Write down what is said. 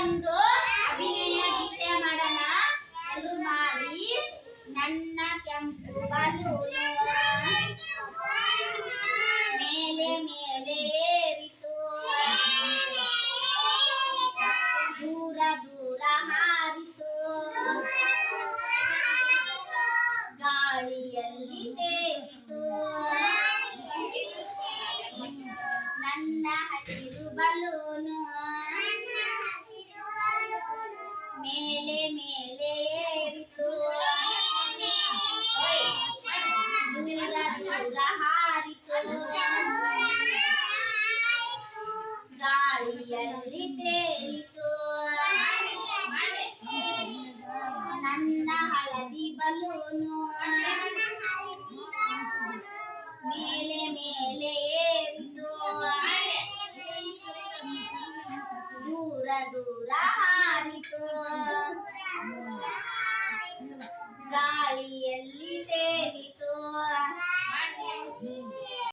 ಒಂದು ಅಭಿನಯ ಗೀತೆ ಮಾಡೋಣ. ಎಲ್ಲರೂ ಮಾಡಿ. ನನ್ನ ಕೆಂಪು ಬಲೂನು. ಮೇಲೆ ಮೇಲೆ ಏರಿತು. ದೂರ ದೂರ ಹಾರಿತು. ಗಾಳಿಯಲ್ಲಿ ತೇಲಿತು ನನ್ನ ಹಸಿರು ಬಲೂನು. ಗಾಳಿಯಲ್ಲಿ ತೇಲಿತು ನನ್ನ ಹಳದಿ ಬಲೂನು ಮೇಲೆ ಮೇಲೆ ಏರಿತು ದೂರ ದೂರ ಹಾರಿತು y el líder.